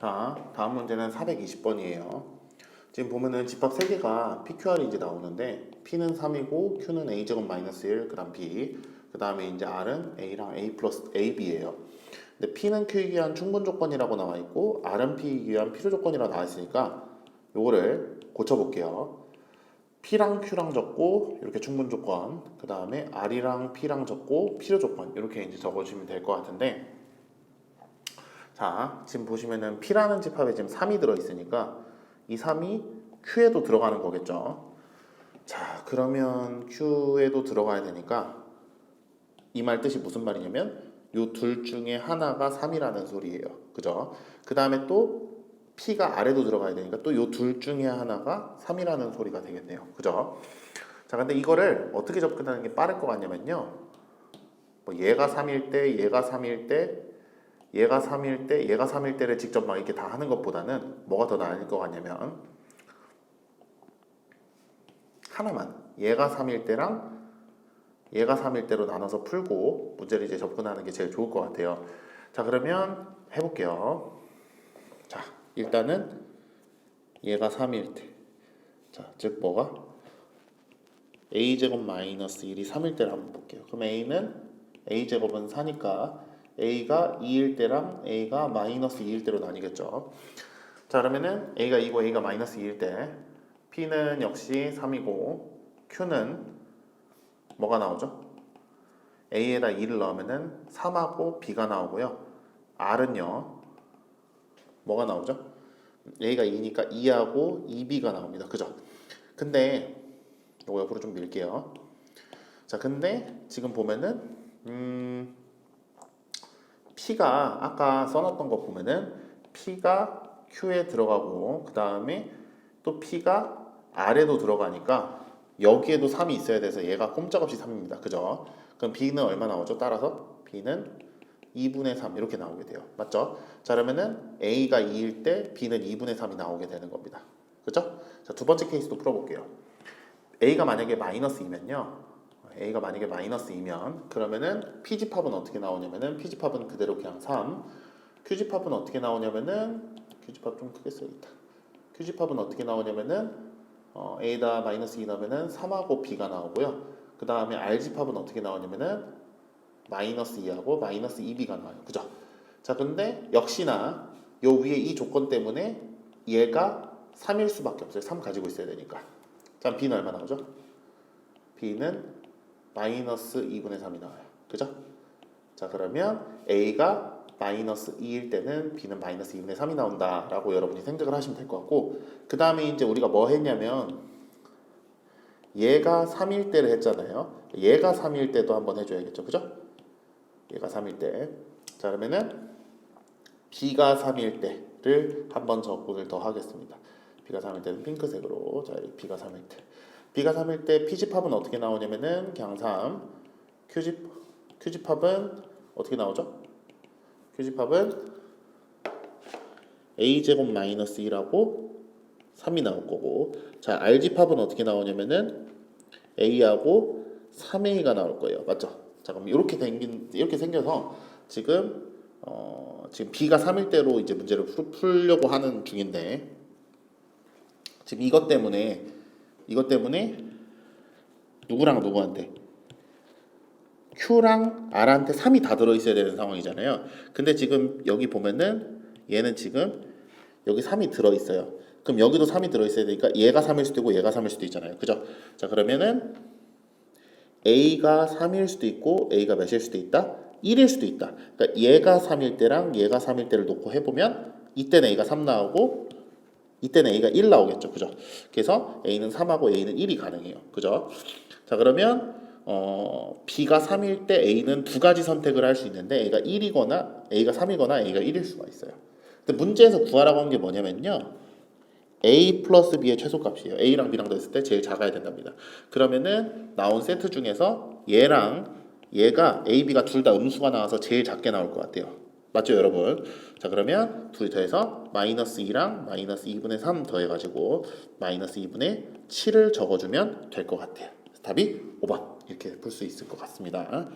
자, 다음 문제는 420번이에요. 지금 보면은 집합 3개가 PQR이 이제 나오는데 P는 3이고 Q는 A제곱 마이너스 1, 그 다음 B, 그 다음에 이제 R은 A랑 A 플러스 AB예요. 근데 P는 Q이기 위한 충분 조건이라고 나와 있고 R은 P이기 위한 필요 조건이라고 나와 있으니까 요거를 고쳐볼게요. P랑 Q랑 적고 이렇게 충분 조건, 그 다음에 R이랑 P랑 적고 필요 조건 이렇게 이제 적어주시면 될 것 같은데 자, 지금 보시면은 P라는 집합에 지금 3이 들어있으니까 이 3이 Q에도 들어가는 거겠죠. 자, 그러면 Q에도 들어가야 되니까 이 말 뜻이 무슨 말이냐면 요 둘 중에 하나가 3이라는 소리예요. 그죠? 그 다음에 또 P가 아래도 들어가야 되니까 또 요 둘 중에 하나가 3이라는 소리가 되겠네요. 그죠? 자, 근데 이거를 어떻게 접근하는 게 빠를 것 같냐면요. 뭐 얘가 3일 때, 얘가 3일 때, 얘가 3일 때, 얘가 3일 때를 직접 막 이렇게 다 하는 것보다는 뭐가 더 나을 것 같냐면 하나만 얘가 3일 때랑 얘가 3일 때로 나눠서 풀고 문제를 이제 접근하는 게 제일 좋을 것 같아요. 자 그러면 해볼게요. 자 일단은 얘가 3일 때, 자 즉 뭐가 a 제곱 마이너스 1이 3일 때를 한번 볼게요. 그럼 a는 a 제곱은 4니까 a가 2일 때랑 a가 마이너스 2일 때로 나뉘겠죠. 자 그러면은 a가 2고 a가 마이너스 2일 때 p는 역시 3이고 q는 뭐가 나오죠? a에다 2를 넣으면은 3하고 b가 나오고요. r은요 뭐가 나오죠? a가 2니까 2하고 2b가 나옵니다. 그죠? 근데 요거 옆으로 좀 밀게요. 자 근데 지금 보면은 음 P가 아까 써놨던 거 보면은 P가 Q에 들어가고 그 다음에 또 P가 R에도 들어가니까 여기에도 3이 있어야 돼서 얘가 꼼짝없이 3입니다. 그죠? 그럼 B는 얼마 나오죠? 따라서 B는 2분의 3 이렇게 나오게 돼요. 맞죠? 자 그러면은 A가 2일 때 B는 2분의 3이 나오게 되는 겁니다. 그죠? 자 두 번째 케이스도 풀어볼게요. A가 만약에 마이너스 2면요. A가 만약에 마이너스 2면 그러면은 P집합은 어떻게 나오냐면은 P집합은 그대로 그냥 3 Q집합은 어떻게 나오냐면은 Q집합 좀 크게 써야겠다 Q집합은 어떻게 나오냐면은 어, A다 마이너스 2 넣으면은 3하고 B가 나오고요. 그 다음에 R집합은 어떻게 나오냐면은 마이너스 2하고 마이너스 2B가 나와요. 그죠? 자 근데 역시나 요 위에 이 조건 때문에 얘가 3일 수밖에 없어요. 3 가지고 있어야 되니까. 자 B는 얼마 나오죠? B는 마이너스 2분의 3이 나와요. 그죠? 자 그러면 A가 마이너스 2일 때는 B는 마이너스 2분의 3이 나온다 라고 여러분이 생각을 하시면 될 것 같고 그 다음에 이제 우리가 뭐 했냐면 얘가 3일 때를 했잖아요. 얘가 3일 때도 한번 해줘야겠죠. 그죠? 얘가 3일 때. 자 그러면은 B가 3일 때를 한번 적분을 더 하겠습니다. B가 3일 때는 핑크색으로 자 B가 3일 때 B가 3일 때 P집합은 어떻게 나오냐면은 그냥 3 Q집, Q집합은 어떻게 나오죠? Q집합은 A제곱 마이너스 1하고 3이 나올 거고 자 R집합은 어떻게 나오냐면은 A하고 3A가 나올 거예요 맞죠? 자 그럼 이렇게 생긴 이렇게 생겨서 지금 어 지금 B가 3일 때로 이제 문제를 풀, 풀려고 하는 중인데 지금 이것 때문에 이것 때문에 누구랑 누구한테 Q랑 R한테 3이 다 들어있어야 되는 상황이잖아요. 근데 지금 여기 보면은 얘는 지금 여기 3이 들어있어요. 그럼 여기도 3이 들어있어야 되니까 얘가 3일 수도 있고 얘가 3일 수도 있잖아요. 그죠? 자 그러면은 A가 3일 수도 있고 A가 몇일 수도 있다? 1일 수도 있다. 그러니까 얘가 3일 때랑 얘가 3일 때를 놓고 해보면 이때는 A가 3 나오고 이때는 A가 1 나오겠죠. 그죠? 그래서 A는 3하고 A는 1이 가능해요. 그죠? 자, 그러면 어, B가 3일 때 A는 두 가지 선택을 할 수 있는데 A가 1이거나 A가 3이거나 A가 1일 수가 있어요. 근데 문제에서 구하라고 한 게 뭐냐면요. A 플러스 B의 최소값이에요. A랑 B랑 됐을 때 제일 작아야 된답니다. 그러면은 나온 세트 중에서 얘랑 얘가 A, B가 둘 다 음수가 나와서 제일 작게 나올 것 같아요. 맞죠 여러분? 자 그러면 둘이 더해서 마이너스 2랑 마이너스 2분의 3 더해가지고 마이너스 2분의 7을 적어주면 될 것 같아요. 답이 5번 이렇게 풀 수 있을 것 같습니다.